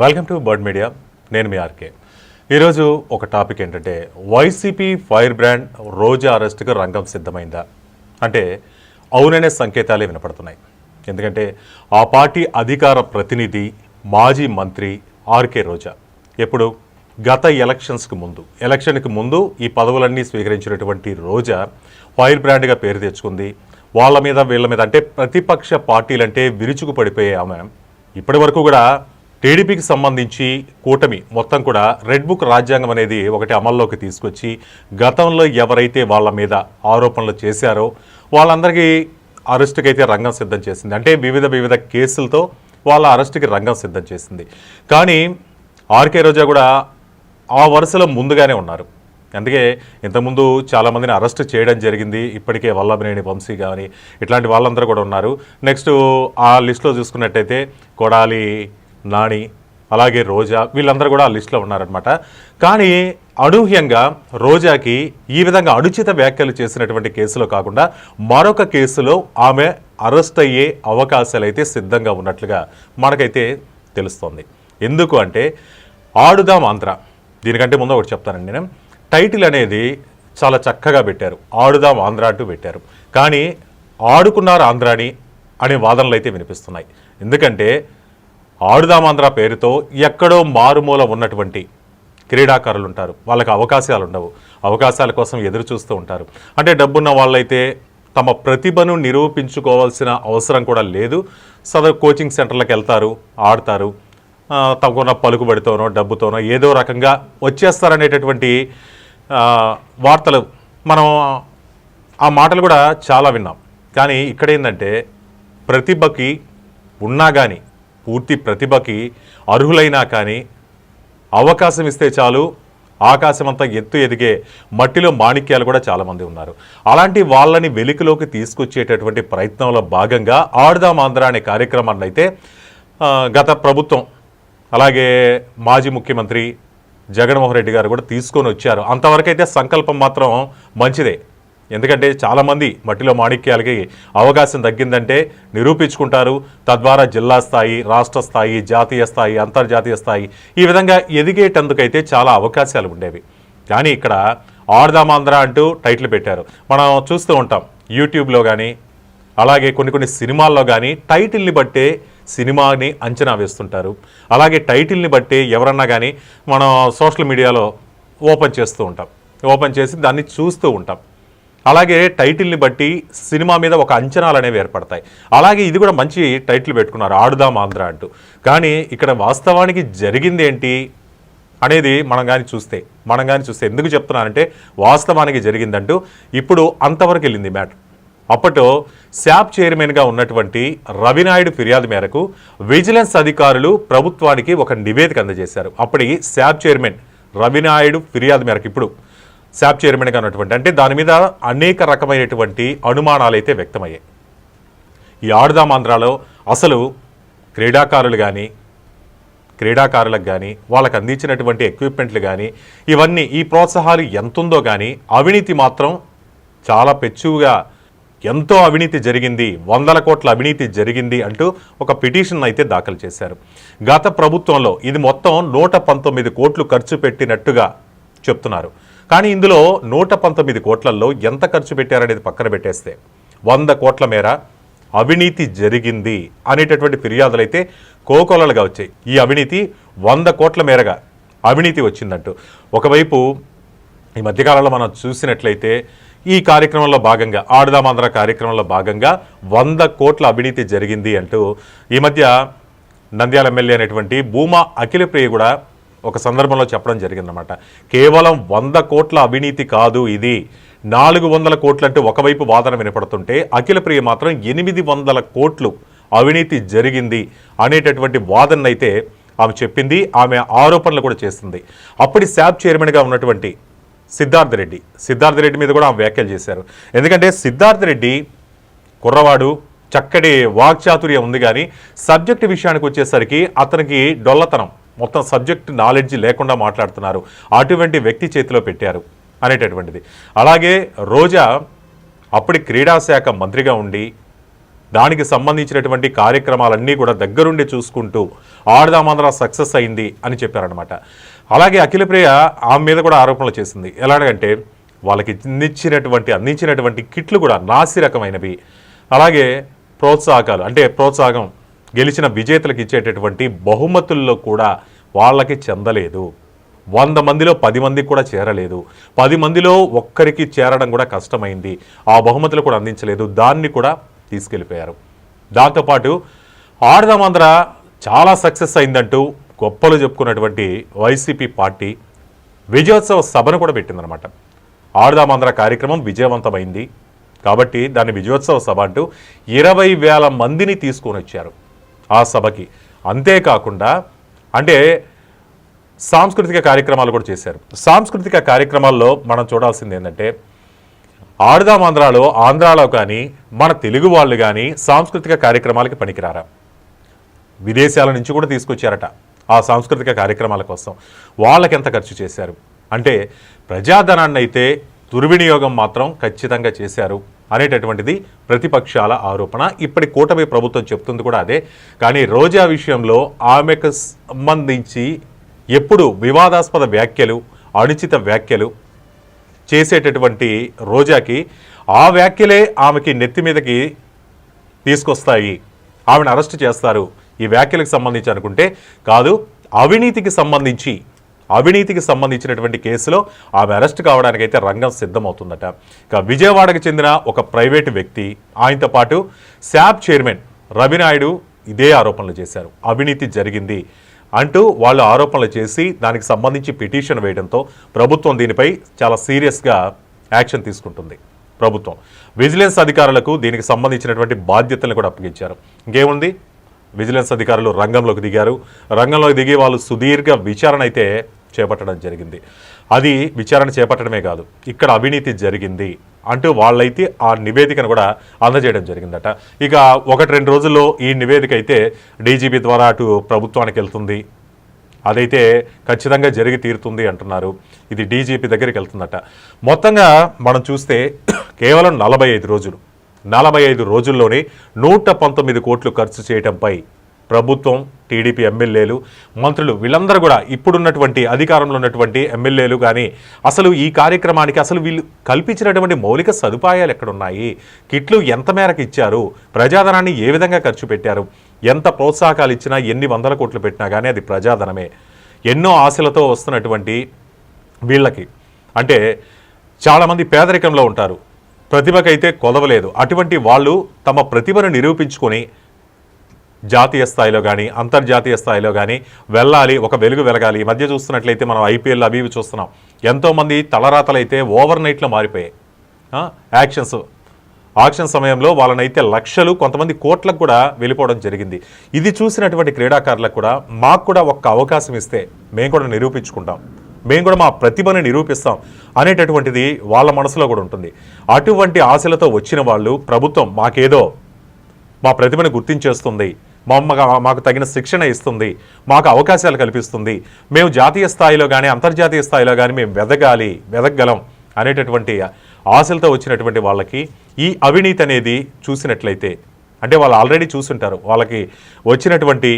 Welcome to bird media. నేను మీ RK. ఈరోజు ఒక టాపిక్ ఏంటంటే వైసీపీ ఫైర్ బ్రాండ్ రోజా అరెస్ట్కు రంగం సిద్ధమైందా? అంటే అవుననే సంకేతాలే వినపడుతున్నాయి. ఎందుకంటే ఆ పార్టీ అధికార ప్రతినిధి మాజీ మంత్రి ఆర్కే రోజా. ఎప్పుడు? గత ఎలక్షన్స్కి ముందు. ఎలక్షన్కి ముందు ఈ పదవులన్నీ స్వీకరించినటువంటి రోజా ఫైర్ బ్రాండ్గా పేరు తెచ్చుకుంది. వాళ్ళ మీద వీళ్ళ మీద అంటే ప్రతిపక్ష పార్టీలంటే విరుచుకు పడిపోయే ఆమె. ఇప్పటి వరకు కూడా టీడీపీకి సంబంధించి కూటమి మొత్తం కూడా రెడ్ బుక్ రాజ్యాంగం అనేది ఒకటి అమల్లోకి తీసుకొచ్చి గతంలో ఎవరైతే వాళ్ళ మీద ఆరోపణలు చేశారో వాళ్ళందరికీ అరెస్టుకి అయితే రంగం సిద్ధం చేసింది. అంటే వివిధ వివిధ కేసులతో వాళ్ళ అరెస్టుకి రంగం సిద్ధం చేసింది. కానీ ఆర్కే రోజా కూడా ఆ వరుసలో ముందుగానే ఉన్నారు. అందుకే ఇంతకుముందు చాలామందిని అరెస్ట్ చేయడం జరిగింది. ఇప్పటికే వల్లభనేని వంశీ కానీ ఇట్లాంటి వాళ్ళందరూ కూడా ఉన్నారు. నెక్స్ట్ ఆ లిస్టులో చూసుకున్నట్టయితే కొడాలి నాని అలాగే రోజా వీళ్ళందరూ కూడా ఆ లిస్టులో ఉన్నారనమాట కానీ అనూహ్యంగా రోజాకి ఈ విధంగా అనుచిత వ్యాఖ్యలు చేసినటువంటి కేసులో కాకుండా మరొక కేసులో ఆమె అరెస్ట్ అయ్యే అవకాశాలు అయితే సిద్ధంగా ఉన్నట్లుగా మనకైతే తెలుస్తోంది. ఎందుకు అంటే ఆడుదాం ఆంధ్ర. దీనికంటే ముందు ఒకటి చెప్తానండి నేను. టైటిల్ అనేది చాలా చక్కగా పెట్టారు. ఆడుదాం ఆంధ్ర అంటూ పెట్టారు. కానీ ఆడుకున్నారు ఆంధ్రాని అనే వాదనలు అయితే వినిపిస్తున్నాయి. ఎందుకంటే ఆడుదామాంధ్ర పేరుతో ఎక్కడో మారుమూల ఉన్నటువంటి క్రీడాకారులు ఉంటారు వాళ్ళకి అవకాశాలు ఉండవు అవకాశాల కోసం ఎదురు చూస్తూ ఉంటారు. అంటే డబ్బున్న వాళ్ళైతే తమ ప్రతిభను నిరూపించుకోవాల్సిన అవసరం కూడా లేదు. సదరు కోచింగ్ సెంటర్లకు వెళ్తారు ఆడతారు తమకున్న పలుకుబడితోనో డబ్బుతోనో ఏదో రకంగా వచ్చేస్తారనేటటువంటి వార్తలు మనం ఆ మాటలు కూడా చాలా విన్నాం. కానీ ఇక్కడ ఏంటంటే ప్రతిభకి ఉన్నా కానీ పూర్తి ప్రతిభకి అర్హులైనా కానీ అవకాశం ఇస్తే చాలు. ఆకాశం అంతా ఎత్తు ఎదిగే మట్టిలో మాణిక్యాలు కూడా చాలామంది ఉన్నారు. అలాంటి వాళ్ళని వెలికిలోకి తీసుకొచ్చేటటువంటి ప్రయత్నంలో భాగంగా ఆడుదాం ఆంధ్ర అనే కార్యక్రమాన్ని అయితే గత ప్రభుత్వం అలాగే మాజీ ముఖ్యమంత్రి జగన్మోహన్ రెడ్డి గారు కూడా తీసుకొని వచ్చారు. అంతవరకు అయితే సంకల్పం మాత్రం మంచిదే. ఎందుకంటే చాలామంది మట్టిలో మాణిక్యాలకి అవకాశం తగ్గిందంటే నిరూపించుకుంటారు. తద్వారా జిల్లా స్థాయి రాష్ట్ర స్థాయి జాతీయ స్థాయి అంతర్జాతీయ స్థాయి ఈ విధంగా ఎదిగేటందుకైతే చాలా అవకాశాలు ఉండేవి. కానీ ఇక్కడ ఆడదామాంధ్ర అంటూ టైటిల్ పెట్టారు. మనం చూస్తూ ఉంటాం యూట్యూబ్లో కానీ అలాగే కొన్ని కొన్ని సినిమాల్లో కానీ టైటిల్ని బట్టే సినిమాని అంచనా వేస్తుంటారు. అలాగే టైటిల్ని బట్టి ఎవరన్నా కానీ మనం సోషల్ మీడియాలో ఓపెన్ చేస్తూ ఉంటాం. ఓపెన్ చేసి దాన్ని చూస్తూ ఉంటాం. అలాగే టైటిల్ని బట్టి సినిమా మీద ఒక అంచనాలు అనేవి ఏర్పడతాయి. అలాగే ఇది కూడా మంచి టైటిల్ పెట్టుకున్నారు ఆడుదాం ఆంధ్ర అంటూ. కానీ ఇక్కడ వాస్తవానికి జరిగింది ఏంటి అనేది మనం కానీ చూస్తే మనం కానీ చూస్తే ఎందుకు చెప్తున్నానంటే వాస్తవానికి జరిగిందంటూ ఇప్పుడు అంతవరకు వెళ్ళింది మ్యాటర్. అప్పట్లో శాప్ చైర్మన్గా ఉన్నటువంటి రవినాయుడు ఫిర్యాదు మేరకు విజిలెన్స్ అధికారులు ప్రభుత్వానికి ఒక నివేదిక అందజేశారు. అప్పటి శాప్ చైర్మన్ రవినాయుడు ఫిర్యాదు మేరకు ఇప్పుడు శాప్ చైర్మన్గా ఉన్నటువంటి అంటే దాని మీద అనేక రకమైనటువంటి అనుమానాలు అయితే వ్యక్తమయ్యాయి. ఈ ఆడుదామాంధ్రాలో అసలు క్రీడాకారులు కానీ క్రీడాకారులకు కానీ వాళ్ళకు అందించినటువంటి ఎక్విప్మెంట్లు కానీ ఇవన్నీ ఈ ప్రోత్సాహాలు ఎంతుందో కానీ అవినీతి మాత్రం చాలా పెచ్చుగా ఎంతో అవినీతి జరిగింది వందల కోట్ల అవినీతి జరిగింది అంటూ ఒక పిటిషన్ అయితే దాఖలు చేశారు. గత ప్రభుత్వంలో ఇది మొత్తం నూట పంతొమ్మిది కోట్లు ఖర్చు పెట్టినట్టుగా చెప్తున్నారు. కానీ ఇందులో నూట పంతొమ్మిది కోట్లలో ఎంత ఖర్చు పెట్టారనేది పక్కన పెట్టేస్తే వంద కోట్ల మేర అవినీతి జరిగింది అనేటటువంటి ఫిర్యాదులు అయితే కోకొలలుగా వచ్చాయి. ఈ అవినీతి వంద కోట్ల మేరగా అవినీతి వచ్చిందంటూ. ఒకవైపు ఈ మధ్యకాలంలో మనం చూసినట్లయితే ఈ కార్యక్రమంలో భాగంగా ఆడదామాంధ్ర కార్యక్రమంలో భాగంగా వంద కోట్ల అవినీతి జరిగింది అంటూ ఈ మధ్య నంద్యాల ఎమ్మెల్యే అనేటువంటి భూమా అఖిలప్రియ కూడా ఒక సందర్భంలో చెప్పడం జరిగిందన్నమాట. కేవలం వంద కోట్ల అవినీతి కాదు ఇది. నాలుగు వందల కోట్లంటూ ఒకవైపు వాదన వినపడుతుంటే అఖిలప్రియ మాత్రం ఎనిమిది వందల కోట్లు అవినీతి జరిగింది అనేటటువంటి వాదన అయితే ఆమె చెప్పింది ఆమె ఆరోపణలు కూడా చేస్తుంది. అప్పటి శాప్ చైర్మన్గా ఉన్నటువంటి సిద్ధార్థ రెడ్డి సిద్ధార్థ రెడ్డి మీద కూడా ఆమె వ్యాఖ్యలు చేశారు. ఎందుకంటే సిద్ధార్థ రెడ్డి కుర్రవాడు చక్కటి వాక్చాతుర్యం ఉంది కానీ సబ్జెక్టు విషయానికి వచ్చేసరికి అతనికి డొల్లతనం. మొత్తం సబ్జెక్ట్ నాలెడ్జ్ లేకుండా మాట్లాడుతున్నారు. అటువంటి వ్యక్తి చేతిలో పెట్టారు అనేటటువంటిది. అలాగే రోజా అప్పటి క్రీడా శాఖ మంత్రిగా ఉండి దానికి సంబంధించినటువంటి కార్యక్రమాలన్నీ కూడా దగ్గరుండి చూసుకుంటూ ఆడదామంధ్ర సక్సెస్ అయింది అని చెప్పారనమాట అలాగే అఖిలప్రియ ఆమె మీద కూడా ఆరోపణలు చేసింది. ఎలాగంటే వాళ్ళకి ఇచ్చినటువంటి అందించినటువంటి కిట్లు కూడా నాసి రకమైనవి అలాగే ప్రోత్సాహకాలు అంటే ప్రోత్సాహం గెలిచిన విజేతలకు ఇచ్చేటటువంటి బహుమతుల్లో కూడా వాళ్ళకి చెందలేదు. వంద మందిలో పది మందికి కూడా చేరలేదు. పది మందిలో ఒక్కరికి చేరడం కూడా కష్టమైంది. ఆ బహుమతులు కూడా అందించలేదు. దాన్ని కూడా తీసుకెళ్ళిపోయారు దాంతోపాటు ఆడదామాంధ్ర చాలా సక్సెస్ అయిందంటూ గొప్పలు చెప్పుకున్నటువంటి వైసీపీ పార్టీ విజయోత్సవ సభను కూడా పెట్టిందనమాట ఆడదామాంధ్ర కార్యక్రమం విజయవంతమైంది. కాబట్టి దాన్ని విజయోత్సవ సభ అంటూ ఇరవై వేల మందిని తీసుకొని వచ్చారు. ఆ సభకి. అంతేకాకుండా అంటే సాంస్కృతిక కార్యక్రమాలు కూడా చేశారు. సాంస్కృతిక కార్యక్రమాల్లో మనం చూడాల్సింది ఏంటంటే ఆడుదాం ఆంధ్రాలో ఆంధ్రాలో కానీ మన తెలుగు వాళ్ళు కానీ సాంస్కృతిక కార్యక్రమాలకి పనికిరారా? విదేశాల నుంచి కూడా తీసుకొచ్చారట ఆ సాంస్కృతిక కార్యక్రమాల కోసం. వాళ్ళకి ఎంత ఖర్చు చేశారు? అంటే ప్రజాధనాన్ని అయితే దుర్వినియోగం మాత్రం ఖచ్చితంగా చేశారు. అనేటటువంటిది ప్రతిపక్షాల ఆరోపణ. ఇప్పటి కూటమి ప్రభుత్వం చెప్తుంది కూడా అదే. కానీ రోజా విషయంలో ఆమెకు సంబంధించి ఎప్పుడు వివాదాస్పద వ్యాఖ్యలు అనుచిత వ్యాఖ్యలు చేసేటటువంటి రోజాకి ఆ వ్యాఖ్యలే ఆమెకి నెత్తి మీదకి తీసుకొస్తాయి. ఆమెను అరెస్ట్ చేస్తారు. ఈ వ్యాఖ్యలకు సంబంధించి అనుకుంటే కాదు అవినీతికి సంబంధించి అవినీతికి సంబంధించినటువంటి కేసులో ఆమె అరెస్ట్ కావడానికైతే రంగం సిద్ధమవుతుందట. ఇక విజయవాడకు చెందిన ఒక ప్రైవేటు వ్యక్తి ఆయనతో పాటు శాప్ చైర్మన్ రవినాయుడు ఇదే ఆరోపణలు చేశారు. అవినీతి జరిగింది అంటూ వాళ్ళు ఆరోపణలు చేసి దానికి సంబంధించి పిటిషన్ వేయడంతో ప్రభుత్వం దీనిపై చాలా సీరియస్గా యాక్షన్ తీసుకుంటుంది. ప్రభుత్వం విజిలెన్స్ అధికారులకు దీనికి సంబంధించినటువంటి బాధ్యతలను కూడా అప్పగించారు. ఇంకేముంది? విజిలెన్స్ అధికారులు రంగంలోకి దిగారు. రంగంలోకి దిగి వాళ్ళు సుదీర్ఘ విచారణ అయితే చేపట్టడం జరిగింది. అది విచారణ చేపట్టడమే కాదు ఇక్కడ అవినీతి జరిగింది అంటూ వాళ్ళైతే ఆ నివేదికను కూడా అందజేయడం జరిగిందట. ఇక ఒకటి రెండు రోజుల్లో ఈ నివేదిక అయితే డీజీపీ ద్వారా అటు ప్రభుత్వానికి వెళ్తుంది. అదైతే ఖచ్చితంగా జరిగి తీరుతుంది అంటున్నారు. ఇది డీజీపీ దగ్గరికి వెళ్తుందట. మొత్తంగా మనం చూస్తే కేవలం నలభై ఐదు రోజులు నలభై ఐదు రోజుల్లోనే నూట పంతొమ్మిది కోట్లు ఖర్చు చేయడంపై ప్రభుత్వం టీడీపీ ఎమ్మెల్యేలు మంత్రులు వీళ్ళందరూ కూడా ఇప్పుడున్నటువంటి అధికారంలో ఉన్నటువంటి ఎమ్మెల్యేలు కానీ అసలు ఈ కార్యక్రమానికి అసలు వీళ్ళు కల్పించినటువంటి మౌలిక సదుపాయాలు ఎక్కడున్నాయి? కిట్లు ఎంత మేరకు ఇచ్చారు? ప్రజాధనాన్ని ఏ విధంగా ఖర్చు పెట్టారు? ఎంత ప్రోత్సాహకాలు ఇచ్చినా ఎన్ని వందల కోట్లు పెట్టినా కానీ అది ప్రజాధనమే. ఎన్నో ఆశలతో వస్తున్నటువంటి వీళ్ళకి. అంటే చాలామంది పేదరికంలో ఉంటారు. ప్రతిభకైతే కొదవలేదు. అటువంటి వాళ్ళు తమ ప్రతిభను నిరూపించుకొని జాతీయ స్థాయిలో కానీ అంతర్జాతీయ స్థాయిలో కానీ వెళ్ళాలి ఒక వెలుగు వెలగాలి. ఈ మధ్య చూస్తున్నట్లయితే మనం ఐపీఎల్ అవి ఇవి చూస్తున్నాం. ఎంతోమంది తలరాతలు అయితే ఓవర్ నైట్లో మారిపోయాయి. యాక్షన్స్. ఆక్షన్ సమయంలో వాళ్ళనైతే లక్షలు కొంతమంది కోట్లకు కూడా వెళ్ళిపోవడం జరిగింది. ఇది చూసినటువంటి క్రీడాకారులకు కూడా మాకు కూడా ఒక్క అవకాశం ఇస్తే మేము కూడా నిరూపించుకుంటాం. మేము కూడా మా ప్రతిభను నిరూపిస్తాం అనేటటువంటిది వాళ్ళ మనసులో కూడా ఉంటుంది. అటువంటి ఆశలతో వచ్చిన వాళ్ళు ప్రభుత్వం మాకేదో మా ప్రతిభను గుర్తించేస్తుంది. మా అమ్మ మాకు తగిన శిక్షణ ఇస్తుంది. మాకు అవకాశాలు కల్పిస్తుంది. మేము జాతీయ స్థాయిలో కానీ అంతర్జాతీయ స్థాయిలో కానీ మేము వెదగాలి వెదగలం అనేటటువంటి ఆశలతో వచ్చినటువంటి వాళ్ళకి ఈ అవినీతి అనేది చూసినట్లయితే అంటే వాళ్ళు ఆల్రెడీ చూసుంటారు. వాళ్ళకి వచ్చినటువంటి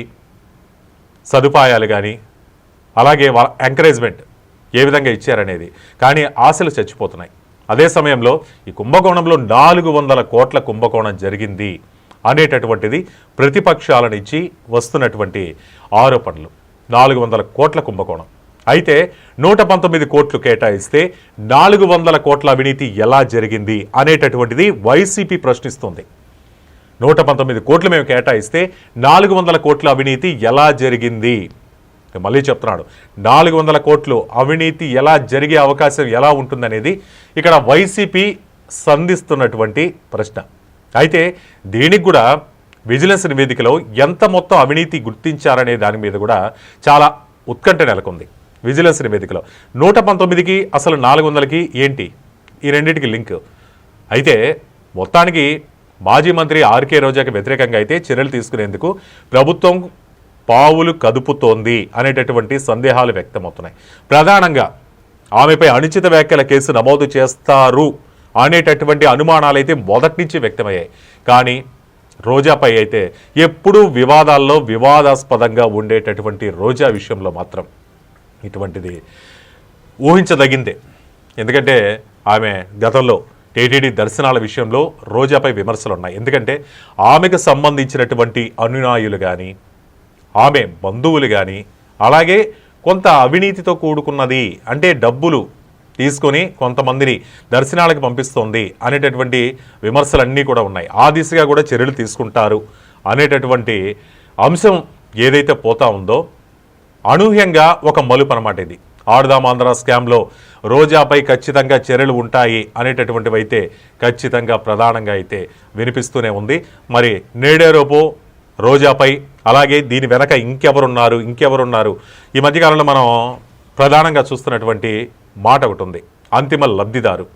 సదుపాయాలు కానీ అలాగే వాళ్ళ ఎంకరేజ్మెంట్ ఏ విధంగా ఇచ్చారనేది. కానీ ఆశలు చచ్చిపోతున్నాయి. అదే సమయంలో ఈ కుంభకోణంలో నాలుగు వందల కోట్ల కుంభకోణం జరిగింది. అనేటటువంటిది ప్రతిపక్షాల నుంచి వస్తున్నటువంటి ఆరోపణలు. నాలుగు వందల కోట్ల కుంభకోణం. అయితే నూట పంతొమ్మిది కోట్లు కేటాయిస్తే నాలుగు వందల కోట్ల అవినీతి ఎలా జరిగింది అనేటటువంటిది వైసీపీ ప్రశ్నిస్తుంది. నూట పంతొమ్మిది కోట్లు మేము కేటాయిస్తే నాలుగు వందల కోట్ల అవినీతి ఎలా జరిగింది? మళ్ళీ చెప్తున్నాడు. నాలుగు వందల కోట్లు అవినీతి ఎలా జరిగే అవకాశం ఎలా ఉంటుందనేది ఇక్కడ వైసీపీ సంధిస్తున్నటువంటి ప్రశ్న. అయితే దీనికి కూడా విజిలెన్స్ నివేదికలో ఎంత మొత్తం అవినీతి గుర్తించారనే దాని మీద కూడా చాలా ఉత్కంఠ నెలకొంది. విజిలెన్స్ నివేదికలో నూట పంతొమ్మిదికి అసలు నాలుగు వందలకి ఏంటి? ఈ రెండింటికి లింక్. అయితే మొత్తానికి మాజీ మంత్రి ఆర్కే రోజాకి వ్యతిరేకంగా అయితే చర్యలు తీసుకునేందుకు ప్రభుత్వం పావులు కదుపుతోంది అనేటటువంటి సందేహాలు వ్యక్తమవుతున్నాయి. ప్రధానంగా ఆమెపై అనుచిత వ్యాఖ్యల కేసు నమోదు చేస్తారు. అనేటటువంటి అనుమానాలు అయితే మొదటి నుంచి వ్యక్తమయ్యాయి. కానీ రోజాపై అయితే ఎప్పుడూ వివాదాల్లో వివాదాస్పదంగా ఉండేటటువంటి రోజా విషయంలో మాత్రం ఇటువంటిది ఊహించదగిందే. ఎందుకంటే ఆమె గతంలో టీటీడీ దర్శనాల విషయంలో రోజాపై విమర్శలు ఉన్నాయి ఎందుకంటే ఆమెకు సంబంధించినటువంటి అనునాయులు కానీ ఆమె బంధువులు కానీ అలాగే కొంత అవినీతితో కూడుకున్నది అంటే డబ్బులు తీసుకొని కొంతమందిని దర్శనాలకు పంపిస్తోంది అనేటటువంటి విమర్శలన్నీ కూడా ఉన్నాయి. ఆ దిశగా కూడా చర్యలు తీసుకుంటారు అనేటటువంటి అంశం ఏదైతే పోతా ఉందో అనూహ్యంగా ఒక మలుపు అనమాట ఇది. ఆడుదాం ఆంధ్ర స్కామ్లో రోజాపై ఖచ్చితంగా చర్యలు ఉంటాయి అనేటటువంటివి అయితే ఖచ్చితంగా ప్రధానంగా అయితే వినిపిస్తూనే ఉంది. మరి నేడేరోపు రోజాపై అలాగే దీని వెనక ఇంకెవరున్నారు ఇంకెవరున్నారు? ఈ మధ్యకాలంలో మనం ప్రధానంగా చూస్తున్నటువంటి మాట ఒకటి ఉంది. అంతిమ లబ్ధిదారు.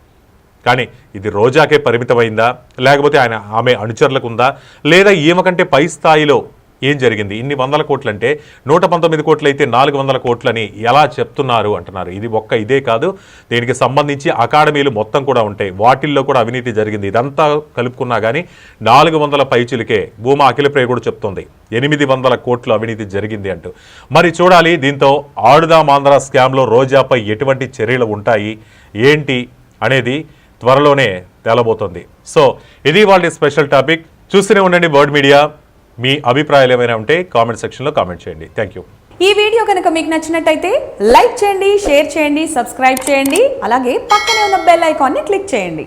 కానీ ఇది రోజాకే పరిమితమైందా? లేకపోతే ఆయన ఆమె అనుచరులకు ఉందా లేదా ఈమె కంటే పై స్థాయిలో ఏం జరిగింది? ఇన్ని వందల కోట్లు అంటే నూట పంతొమ్మిది కోట్లు అయితే నాలుగు వందల కోట్లని ఎలా చెప్తున్నారు అంటున్నారు. ఇది ఒక్క ఇదే కాదు. దీనికి సంబంధించి అకాడమీలు మొత్తం కూడా ఉంటాయి. వాటిల్లో కూడా అవినీతి జరిగింది. ఇదంతా కలుపుకున్నా కానీ నాలుగు వందల పైచులకే భూమా అఖిలప్రియ కూడా చెప్తుంది. ఎనిమిది వందల కోట్లు అవినీతి జరిగింది అంటూ. మరి చూడాలి దీంతో ఆడుదాం ఆంధ్ర స్కామ్లో రోజాపై ఎటువంటి చర్యలు ఉంటాయి? ఏంటి అనేది త్వరలోనే తేలబోతుంది. సో ఇది వాళ్ళ స్పెషల్ టాపిక్. చూస్తూనే ఉండండి వర్డ్ మీడియా మీ అభిప్రాయాలు ఏమైనా ఉంటే కామెంట్ సెక్షన్లో కామెంట్ చేయండి. థ్యాంక్ యూ ఈ వీడియో కనుక మీకు నచ్చినట్టయితే లైక్ చేయండి షేర్ చేయండి సబ్స్క్రైబ్ చేయండి అలాగే పక్కనే ఉన్న బెల్ ఐకాన్ని క్లిక్ చేయండి.